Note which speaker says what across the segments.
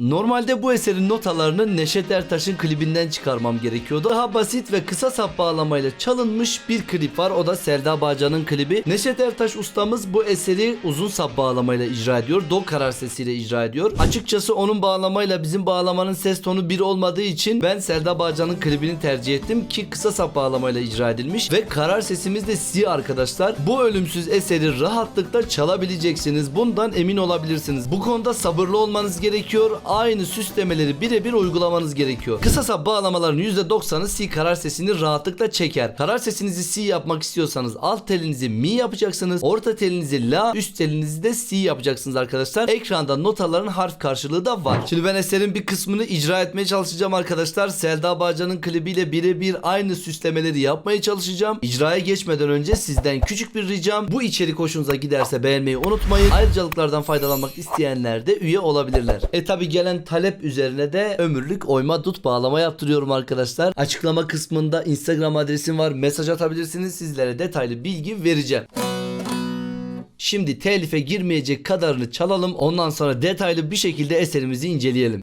Speaker 1: Normalde bu eserin notalarını Neşet Ertaş'ın klibinden çıkarmam gerekiyordu. Daha basit ve kısa sap bağlamayla çalınmış bir klip var. O da Selda Bağcan'ın klibi. Neşet Ertaş ustamız bu eseri uzun sap bağlamayla icra ediyor. Do karar sesiyle icra ediyor. Açıkçası onun bağlamayla bizim bağlamanın ses tonu bir olmadığı için ben Selda Bağcan'ın klibini tercih ettim ki kısa sap bağlamayla icra edilmiş ve karar sesimiz de si arkadaşlar. Bu ölümsüz eseri rahatlıkla çalabileceksiniz. Bundan emin olabilirsiniz. Bu konuda sabırlı olmanız gerekiyor. Aynı süslemeleri birebir uygulamanız gerekiyor. Kısa bağlamaların %90'ı si karar sesini rahatlıkla çeker. Karar sesinizi si yapmak istiyorsanız alt telinizi mi yapacaksınız. Orta telinizi la, üst telinizi de si yapacaksınız arkadaşlar. Ekranda notaların harf karşılığı da var. Şimdi ben eserin bir kısmını icra etmeye çalışacağım arkadaşlar. Selda Bağcan'ın klibiyle birebir aynı süslemeleri yapmaya çalışacağım. İcraya geçmeden önce sizden küçük bir ricam. Bu içerik hoşunuza giderse beğenmeyi unutmayın. Ayrıcalıklardan faydalanmak isteyenler de üye olabilirler. E tabi gelen talep üzerine de ömürlük oyma dut bağlama yaptırıyorum arkadaşlar. Açıklama kısmında Instagram adresim var. Mesaj atabilirsiniz. Sizlere detaylı bilgi vereceğim. Şimdi telife girmeyecek kadarını çalalım. Ondan sonra detaylı bir şekilde eserimizi inceleyelim.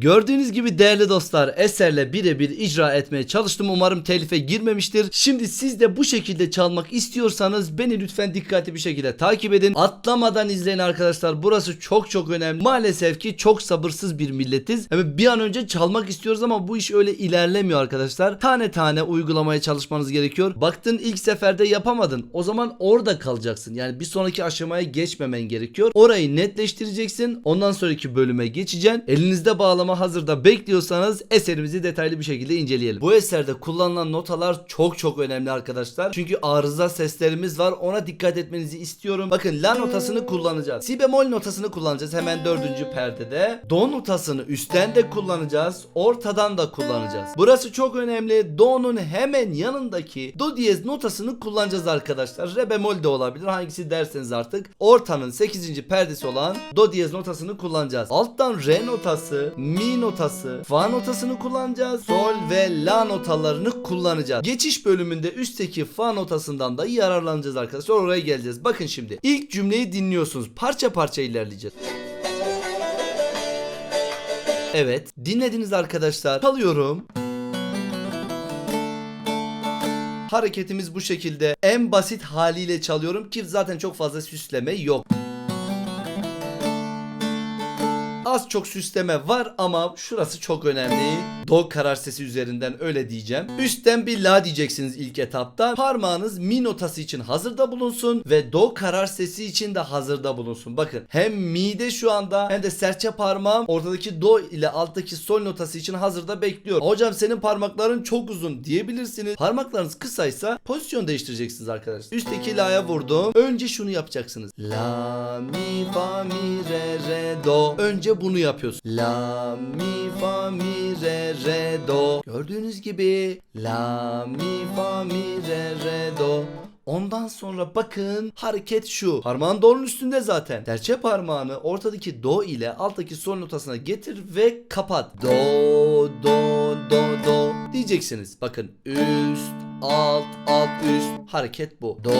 Speaker 1: Gördüğünüz gibi değerli dostlar eserle birebir icra etmeye çalıştım. Umarım telife girmemiştir. Şimdi siz de bu şekilde çalmak istiyorsanız beni lütfen dikkatli bir şekilde takip edin. Atlamadan izleyin arkadaşlar. Burası çok çok önemli. Maalesef ki çok sabırsız bir milletiz. Yani bir an önce çalmak istiyoruz ama bu iş öyle ilerlemiyor arkadaşlar. Tane tane uygulamaya çalışmanız gerekiyor. Baktın ilk seferde yapamadın. O zaman orada kalacaksın. Yani bir sonraki aşamaya geçmemen gerekiyor. Orayı netleştireceksin. Ondan sonraki bölüme geçeceksin. Elinizde bağlama hazırda bekliyorsanız eserimizi detaylı bir şekilde inceleyelim. Bu eserde kullanılan notalar çok çok önemli arkadaşlar. Çünkü arıza seslerimiz var. Ona dikkat etmenizi istiyorum. Bakın la notasını kullanacağız. Si bemol notasını kullanacağız hemen dördüncü perdede. Do notasını üstten de kullanacağız. Ortadan da kullanacağız. Burası çok önemli. Do'nun hemen yanındaki do diyez notasını kullanacağız arkadaşlar. Re bemol de olabilir. Hangisi derseniz artık. Ortanın 8. perdesi olan do diyez notasını kullanacağız. Alttan re notası, mi notası, fa notasını kullanacağız. Sol ve la notalarını kullanacağız. Geçiş bölümünde üstteki fa notasından da yararlanacağız arkadaşlar. Oraya geleceğiz. Bakın şimdi. İlk cümleyi dinliyorsunuz. Parça parça ilerleyeceğiz. Evet, dinlediniz arkadaşlar. Çalıyorum. Hareketimiz bu şekilde. En basit haliyle çalıyorum ki zaten çok fazla süsleme yok. Az çok süsleme var ama şurası çok önemli. Do karar sesi üzerinden öyle diyeceğim. Üstten bir la diyeceksiniz ilk etapta. Parmağınız mi notası için hazırda bulunsun ve do karar sesi için de hazırda bulunsun. Bakın hem mi'de şu anda hem de serçe parmağım ortadaki do ile alttaki sol notası için hazırda bekliyor. Hocam senin parmakların çok uzun diyebilirsiniz. Parmaklarınız kısaysa pozisyon değiştireceksiniz arkadaşlar. Üstteki la'ya vurdum. Önce şunu yapacaksınız. La mi fa mi re re do. Önce bunu yapıyorsun. La mi fa mi re re do. Gördüğünüz gibi la mi fa mi re re do. Ondan sonra bakın hareket şu. Parmağın do'nun üstünde zaten. Serçe parmağını ortadaki do ile alttaki sol notasına getir ve kapat. Do do do do diyeceksiniz. Bakın üst alt alt üst hareket bu. Do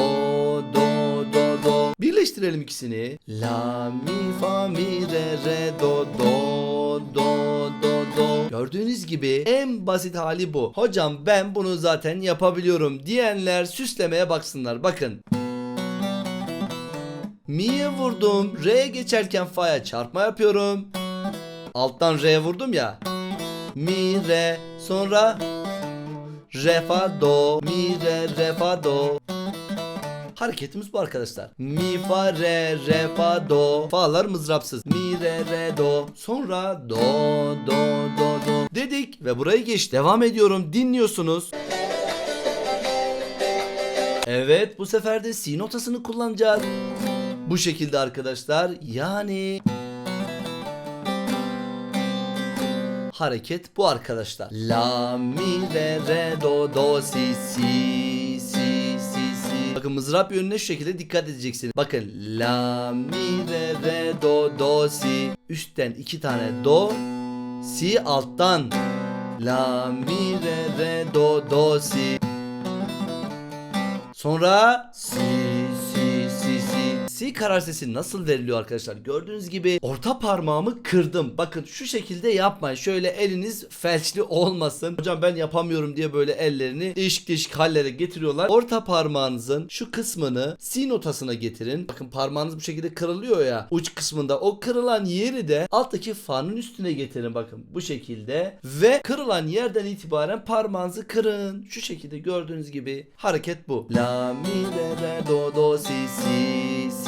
Speaker 1: do do do. Birleştirelim ikisini. La mi fa mi re re do do do do do. Gördüğünüz gibi en basit hali bu. Hocam ben bunu zaten yapabiliyorum diyenler süslemeye baksınlar. Bakın. Mi'ye vurdum. Re'ye geçerken fa'ya çarpma yapıyorum. Alttan Re'ye vurdum ya. Mi, re. Sonra re, fa, do. Mi, re, re, fa, do. Hareketimiz bu arkadaşlar. Mi, fa, re, re, fa, do. Fa'lar mızrapsız. Mi, re, re, do. Sonra do, do, do, do. Dedik ve burayı geç. Devam ediyorum. Dinliyorsunuz. Evet bu sefer de si notasını kullanacağız. Bu şekilde arkadaşlar yani hareket bu arkadaşlar. La mi re re do do si si si. Bakın mızrap yönüne şu şekilde dikkat edeceksiniz. Bakın la mi re re do do si. Üstten iki tane do. Si alttan. La mi re re do do si. Sonra si Si karar sesi nasıl veriliyor arkadaşlar? Gördüğünüz gibi orta parmağımı kırdım. Bakın şu şekilde yapmayın. Şöyle eliniz felçli olmasın. Hocam ben yapamıyorum diye böyle ellerini değişik değişik hallere getiriyorlar. Orta parmağınızın şu kısmını si notasına getirin. Bakın parmağınız bu şekilde kırılıyor ya. Uç kısmında o kırılan yeri de alttaki fanın üstüne getirin bakın bu şekilde. Ve kırılan yerden itibaren parmağınızı kırın. Şu şekilde gördüğünüz gibi hareket bu. La mi re re do do si si.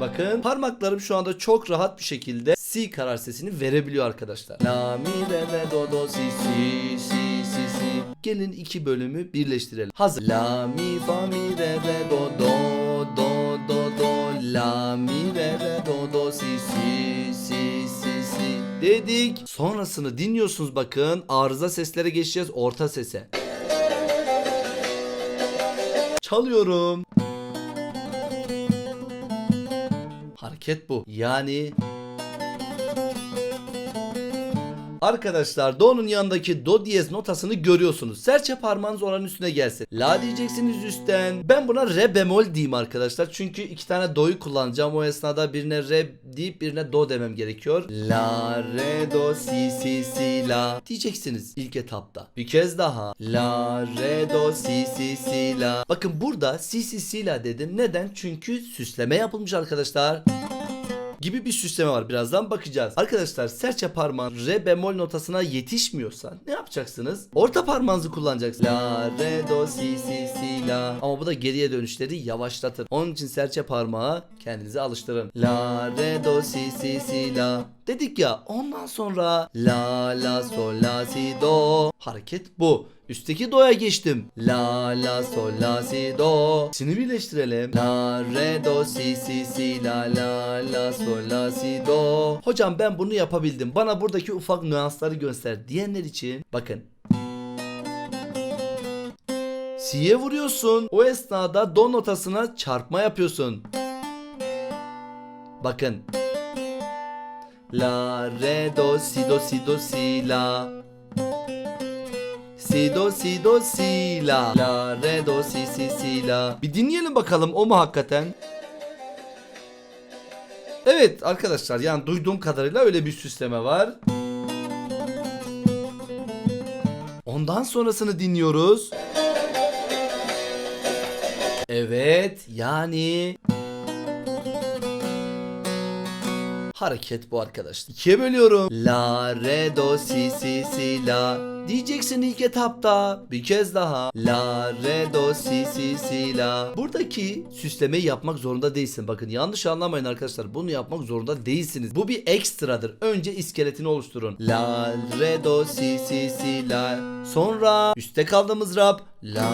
Speaker 1: Bakın parmaklarım şu anda çok rahat bir şekilde si karar sesini verebiliyor arkadaşlar. La mi re re do do si si si si si. Gelin iki bölümü birleştirelim. Hazır. La mi fa mi re re do do do do do la mi re re do do si si si si si dedik. Sonrasını dinliyorsunuz bakın. Arıza seslere geçeceğiz orta sese. Çalıyorum. Hareket bu. Yani Arkadaşlar do'nun yanındaki do diyez notasını görüyorsunuz. Serçe parmağınız oranın üstüne gelsin. La diyeceksiniz üstten. Ben buna re bemol diyeyim arkadaşlar. Çünkü iki tane do'yu kullanacağım. O esnada birine re deyip birine do demem gerekiyor. La re do si si si la diyeceksiniz ilk etapta. Bir kez daha. La re do si si si la. Bakın burada si si si la dedim. Neden? Çünkü süsleme yapılmış arkadaşlar gibi bir süsleme var. Birazdan bakacağız. Arkadaşlar serçe parmağın re bemol notasına yetişmiyorsa ne yapacaksınız? Orta parmağınızı kullanacaksınız. La, re, do, si, si, si, la. Ama bu da geriye dönüşleri yavaşlatır. Onun için serçe parmağı kendinize alıştırın. La, re, do, si, si, si, la. Dedik ya ondan sonra la, la, sol, la, si, do. Hareket bu. Üstteki do'ya geçtim. La la sol la si do. Sini birleştirelim. La re do si si si la la la sol la si do. Hocam ben bunu yapabildim. Bana buradaki ufak nüansları göster diyenler için bakın. Si'ye vuruyorsun. O esnada do notasına çarpma yapıyorsun. Bakın. La re do si do si do si la. Si do si do si la La re do si si si la Bir dinleyelim bakalım o mu hakikaten? Evet arkadaşlar yani duyduğum kadarıyla öyle bir süsleme var. Ondan sonrasını dinliyoruz. Evet yani Hareket bu arkadaşlar. İkiye bölüyorum. La re do si si si la. Diyeceksin ilk etapta. Bir kez daha. La re do si si si la. Buradaki süslemeyi yapmak zorunda değilsin. Bakın yanlış anlamayın arkadaşlar. Bunu yapmak zorunda değilsiniz. Bu bir ekstradır. Önce iskeletini oluşturun. La re do si si si la. Sonra üstte kaldığımız rap. La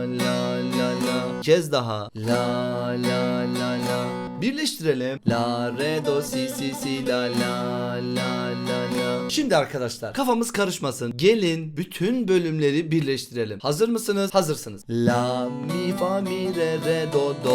Speaker 1: la la la. Bir kez daha. La la la la. Birleştirelim. La re do si si si la la la la la. Şimdi arkadaşlar kafamız karışmasın. Gelin bütün bölümleri birleştirelim. Hazır mısınız? Hazırsınız. La mi fa mi re re do do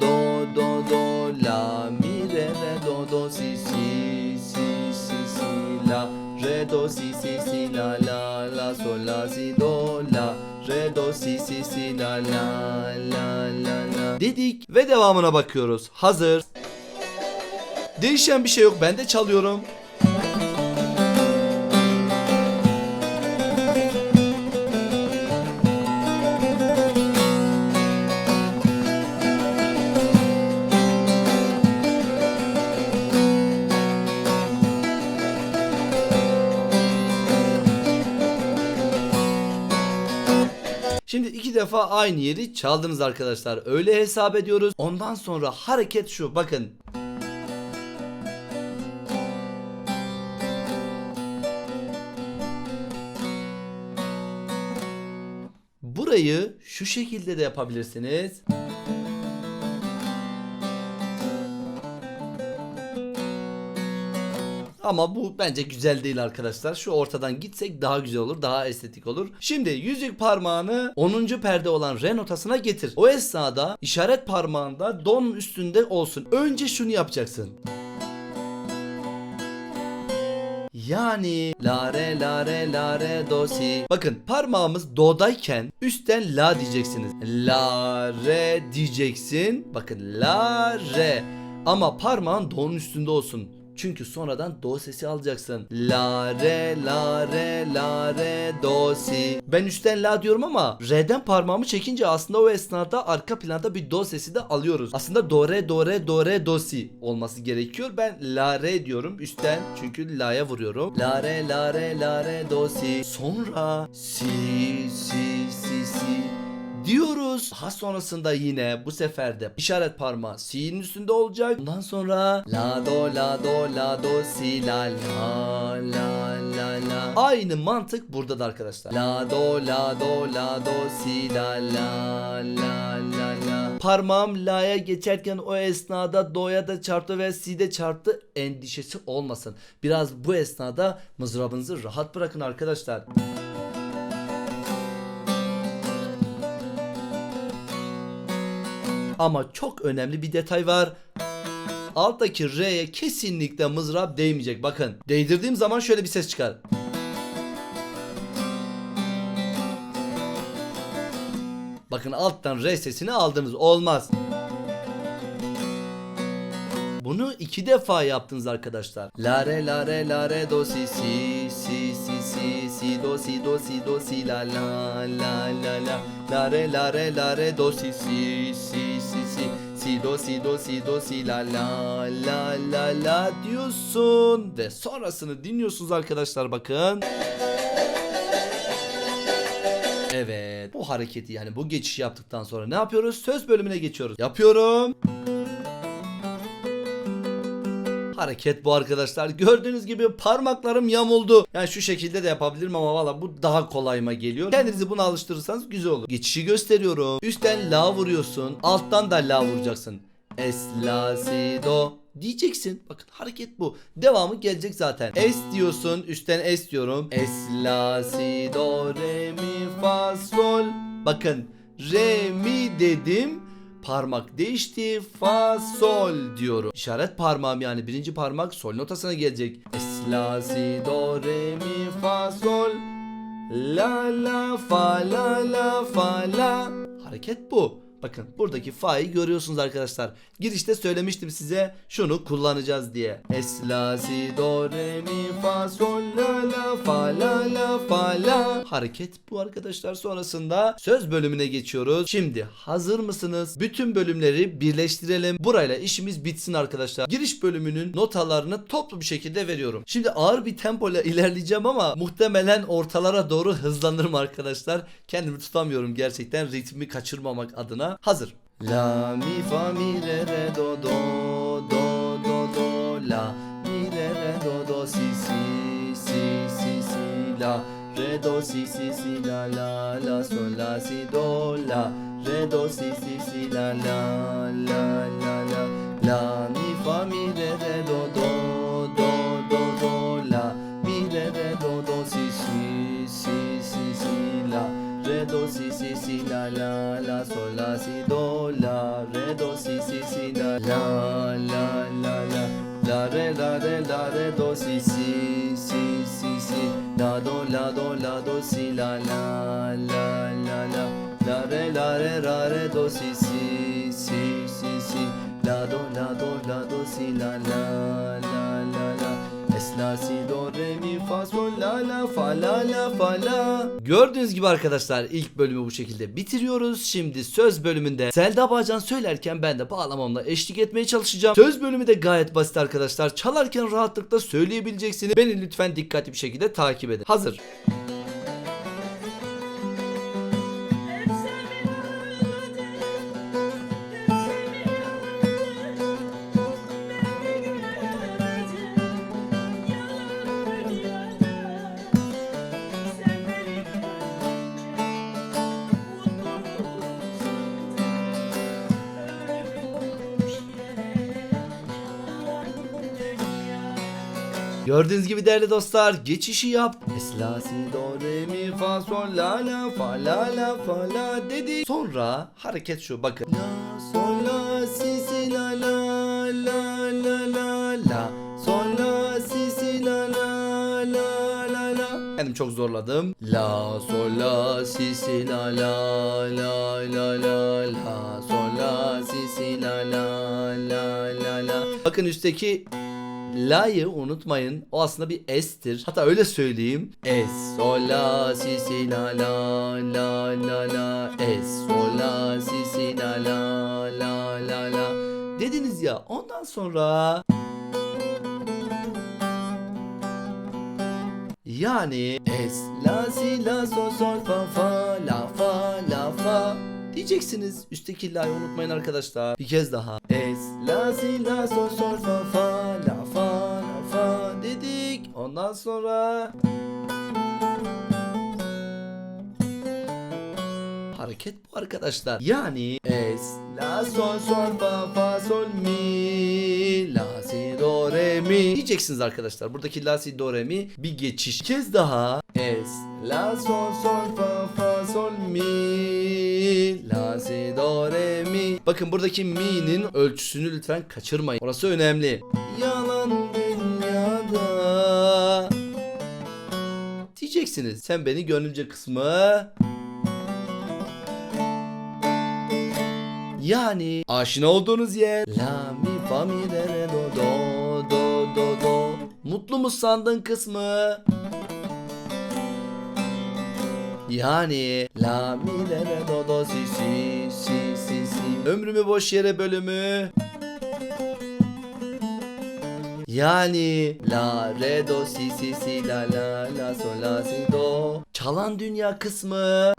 Speaker 1: do do do la mi re re do do si si si si si la re do si si si la la la sol la si do la re do si si si la la la la la dedik ve devamına bakıyoruz. Hazır. Değişen bir şey yok. Ben de çalıyorum. Şimdi iki defa aynı yeri çaldınız arkadaşlar. Öyle hesap ediyoruz. Ondan sonra hareket şu. Bakın. Burayı şu şekilde de yapabilirsiniz. Ama bu bence güzel değil arkadaşlar. Şu ortadan gitsek daha güzel olur, daha estetik olur. Şimdi yüzük parmağını 10. perde olan re notasına getir. O esnada işaret parmağında don üstünde olsun. Önce şunu yapacaksın. Yani la re la re la re do si. Bakın parmağımız do'dayken üstten la diyeceksiniz. La re diyeceksin. Bakın la re. Ama parmağın do'nun üstünde olsun. Çünkü sonradan do sesi alacaksın. La re la re la re do si. Ben üstten la diyorum ama re'den parmağımı çekince aslında o esnada arka planda bir do sesi de alıyoruz. Aslında do re do re do re do si olması gerekiyor. Ben la re diyorum üstten çünkü la'ya vuruyorum. La re la re la re do si. Sonra si si diyoruz. Daha sonrasında yine bu sefer de işaret parmağı si'nin üstünde olacak. Bundan sonra la do la do la do si la la la la la. Aynı mantık burada da arkadaşlar. La do la do la do si la la la la la. Parmağım la'ya geçerken o esnada do'ya da çarptı ve si'de çarptı endişesi olmasın. Biraz bu esnada mızrabınızı rahat bırakın arkadaşlar. Ama çok önemli bir detay var. Alttaki R'ye kesinlikle mızrap değmeyecek. Bakın değdirdiğim zaman şöyle bir ses çıkar. Bakın alttan R sesini aldınız. Olmaz. Bunu iki defa yaptınız arkadaşlar. La re la re la re do si si si si si si do si do si do si la la la la la la re la re la re do si si si si si si do si do si do si la la la la la diyorsun ve sonrasını dinliyorsunuz arkadaşlar bakın. Evet bu hareketi yani bu geçişi yaptıktan sonra ne yapıyoruz? Söz bölümüne geçiyoruz. Yapıyorum. Hareket bu arkadaşlar. Gördüğünüz gibi parmaklarım yamuldu. Yani şu şekilde de yapabilirim ama valla bu daha kolayıma geliyor. Kendinizi buna alıştırırsanız güzel olur. Geçişi gösteriyorum. Üstten la vuruyorsun. Alttan da la vuracaksın. Es la si do diyeceksin. Bakın hareket bu. Devamı gelecek zaten. Es diyorsun. Üstten es diyorum. Es la si do re mi fa sol. Bakın re mi dedim. Parmak değişti. Fa sol diyorum. İşaret parmağım yani birinci parmak sol notasına gelecek. Es la si do re mi fa sol. La la fa la la fa la. Hareket bu. Bakın buradaki fa'yı görüyorsunuz arkadaşlar. Girişte söylemiştim size şunu kullanacağız diye. Es la si do re mi fa sol la la fa la la fa la. Hareket bu arkadaşlar. Sonrasında söz bölümüne geçiyoruz. Şimdi hazır mısınız? Bütün bölümleri birleştirelim. Burayla işimiz bitsin arkadaşlar. Giriş bölümünün notalarını toplu bir şekilde veriyorum. Şimdi ağır bir tempoyla ilerleyeceğim ama muhtemelen ortalara doğru hızlanırım arkadaşlar. Kendimi tutamıyorum gerçekten ritmi kaçırmamak adına. Hazır. La mi fa mi re re do do do do do la mi re re do do si si si si si la re do si si si la la la sol la si do la re do si si si la la la la la la mi fa mi re re do do do do do la mi re re do do si si si do si si si la la la sol la si do la re do si si si la la la la la la re la re la re do si si si si si la do la do la do si la la la la la la re la re la re do si si si si si la do la do la do si la la la la la la si do re mi fa sol la la fa la la fa la. Gördüğünüz gibi arkadaşlar ilk bölümü bu şekilde bitiriyoruz. Şimdi söz bölümünde Selda Bağcan söylerken ben de bağlamamla eşlik etmeye çalışacağım. Söz bölümü de gayet basit arkadaşlar. Çalarken rahatlıkla söyleyebileceksiniz. Beni lütfen dikkatli bir şekilde takip edin. Hazır. Gördüğünüz gibi değerli dostlar geçişi yap. Es la si do re mi fa sol la la fa la la fa la dedi. Sonra hareket şu bakın. La sol la si si la la la la la la sol la si si la la la la la. Kendim çok zorladım. La sol la si si la la la la la la sol la si si la la la la la. Bakın üstteki La'yı unutmayın. O aslında bir S'tir. Hatta öyle söyleyeyim. Es, sol, la, si, si, la, la, la, la, la. Es, sol, la, si, si, la, la, la, la, la. Dediniz ya. Ondan sonra... Yani es, la, si, la, sol, sol, fa, fa, la, fa, la, fa. Diyeceksiniz. Üstteki la'yı unutmayın arkadaşlar. Bir kez daha. Es, la, si, la, sol, sol, fa, Ondan sonra... Hareket bu arkadaşlar. Yani es, la, sol, sol, fa, fa, sol, mi, la, si, do, re, mi. Diyeceksiniz arkadaşlar. Buradaki la, si, do, re, mi bir geçiş. Bir kez daha. Es, la, sol, sol, fa, fa, sol, mi, la, si, do, re, mi. Bakın buradaki mi'nin ölçüsünü lütfen kaçırmayın. Orası önemli. Yalan Diyeceksiniz. Sen beni gönülce kısmı. Yani aşina olduğunuz yer. La mi fa mi re re do do do do do. Mutlu mu sandın kısmı? Yani La mi re re do do si si si si si. Ömrümü boş yere bölümü yani la re do si si si la la la sol la si do Çalan dünya kısmı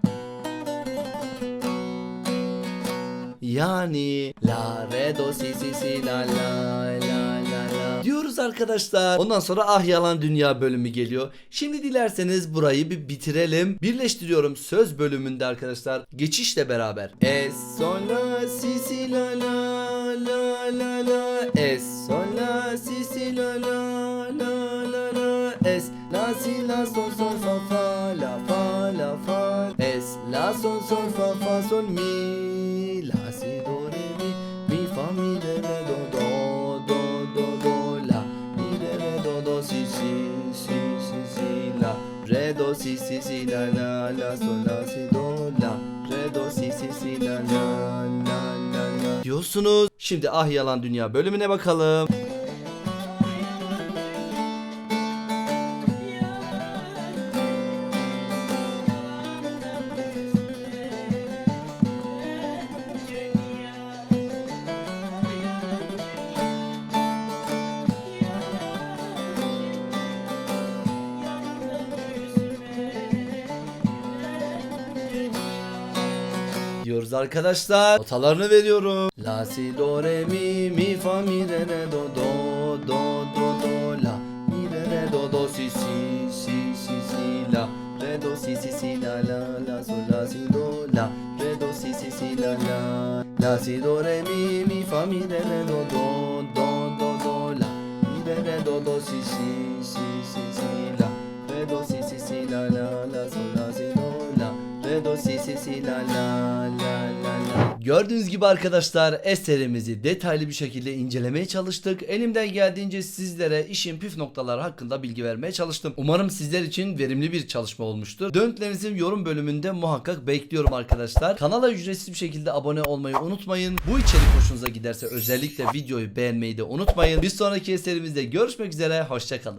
Speaker 1: Yani la re do si si si la la la la la diyoruz arkadaşlar. Ondan sonra ah yalan dünya bölümü geliyor. Şimdi dilerseniz burayı bir bitirelim. Birleştiriyorum söz bölümünde arkadaşlar. Geçişle beraber. Es sol la si si la la la la la Es sol la si si la la la la la Es la si la sol sol fa fa la fa la fa Es la sol sol fa fa sol mi la si do re mi mi fa mi re re do do do do do la mi re re do do si si si si si la re do si si si la la la sol la si do la re do si si si la la la la diyorsunuz. Şimdi ah yalan dünya bölümüne bakalım. diyoruz arkadaşlar. Notalarını veriyorum. La si do re mi mi fa mi re re do do do do do la mi re re do do si si si si si la re do si si si la la la sol la si do la re do si si si la la la si do re mi mi fa mi re re do do do do do la mi re re do do si si si si si la re do si si si la la la sol do si si si la la la la la Gördüğünüz gibi arkadaşlar eserimizi detaylı bir şekilde incelemeye çalıştık. Elimden geldiğince sizlere işin püf noktaları hakkında bilgi vermeye çalıştım. Umarım sizler için verimli bir çalışma olmuştur. Dönütlerinizi yorum bölümünde muhakkak bekliyorum arkadaşlar. Kanala ücretsiz bir şekilde abone olmayı unutmayın. Bu içerik hoşunuza giderse özellikle videoyu beğenmeyi de unutmayın. Bir sonraki eserimizde görüşmek üzere. Hoşçakalın.